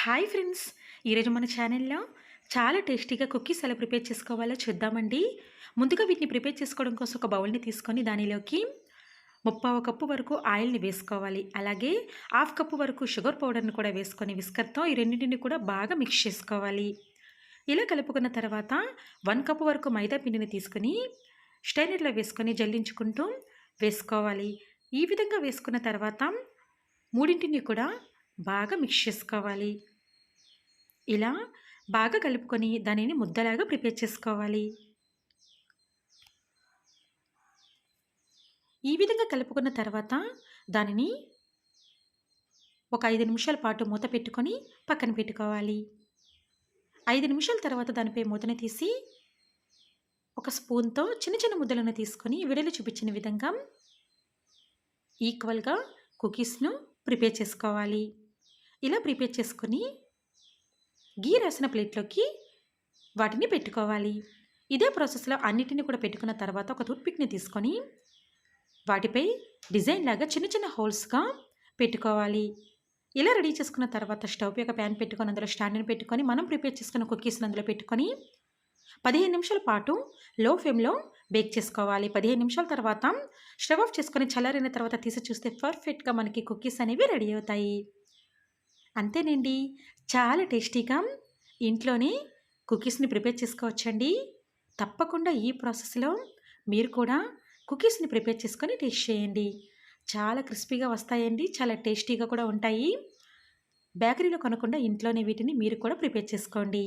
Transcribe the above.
Hi friends. ఈరోజు మన ఛానల్లో చాలా టేస్టీగా కుక్కీస్ ఎలా ప్రిపేర్ చేసుకోవాలో చూద్దామండి. ముందుగా వీటిని ప్రిపేర్ చేసుకోవడం కోసం ఒక బౌల్ని తీసుకొని దానిలోకి ముప్పావు కప్పు వరకు ఆయిల్ని వేసుకోవాలి. అలాగే హాఫ్ కప్పు వరకు షుగర్ పౌడర్ని కూడా వేసుకొని విస్కర్తో ఈ రెండింటిని కూడా బాగా మిక్స్ చేసుకోవాలి. ఇలా కలుపుకున్న తర్వాత వన్ కప్పు వరకు మైదా పిండిని తీసుకొని స్టైనర్లో వేసుకొని జల్లించుకుంటూ వేసుకోవాలి. ఈ విధంగా వేసుకున్న తర్వాత మూడింటిని కూడా బాగా మిక్స్ చేసుకోవాలి. ఇలా బాగా కలుపుకొని దానిని ముద్దలాగా ప్రిపేర్ చేసుకోవాలి. ఈ విధంగా కలుపుకున్న తర్వాత దానిని ఒక ఐదు నిమిషాల పాటు మూత పెట్టుకొని పక్కన పెట్టుకోవాలి. ఐదు నిమిషాల తర్వాత దానిపై మూతని తీసి ఒక స్పూన్తో చిన్న చిన్న ముద్దలను తీసుకొని విడలు చూపించిన విధంగా ఈక్వల్గా కుకీస్ను ప్రిపేర్ చేసుకోవాలి. ఇలా ప్రిపేర్ చేసుకొని గీ రాసిన ప్లేట్లోకి వాటిని పెట్టుకోవాలి. ఇదే ప్రాసెస్లో అన్నిటిని కూడా పెట్టుకున్న తర్వాత ఒక టూత్పిక్ని తీసుకొని వాటిపై డిజైన్ లాగా చిన్న చిన్న హోల్స్గా పెట్టుకోవాలి. ఇలా రెడీ చేసుకున్న తర్వాత స్టవ్ యొక్క ప్యాన్ పెట్టుకొని అందులో స్టాండ్ని పెట్టుకొని మనం ప్రిపేర్ చేసుకున్న కుకీస్ని అందులో పెట్టుకొని పదిహేను నిమిషాల పాటు లో ఫ్లేమ్లో బేక్ చేసుకోవాలి. పదిహేను నిమిషాల తర్వాత స్టవ్ ఆఫ్ చేసుకొని చల్లారిన తర్వాత తీసి చూస్తే పర్ఫెక్ట్గా మనకి కుకీస్ అనేవి రెడీ అవుతాయి. అంతేనండి. చాలా టేస్టీగా ఇంట్లోనే కుకీస్ని ప్రిపేర్ చేసుకోవచ్చండి. తప్పకుండా ఈ ప్రాసెస్లో మీరు కూడా కుకీస్ని ప్రిపేర్ చేసుకొని టేస్ట్ చేయండి. చాలా క్రిస్పీగా వస్తాయండి. చాలా టేస్టీగా కూడా ఉంటాయి. బేకరీలో కొనకుండా ఇంట్లోనే వీటిని మీరు కూడా ప్రిపేర్ చేసుకోండి.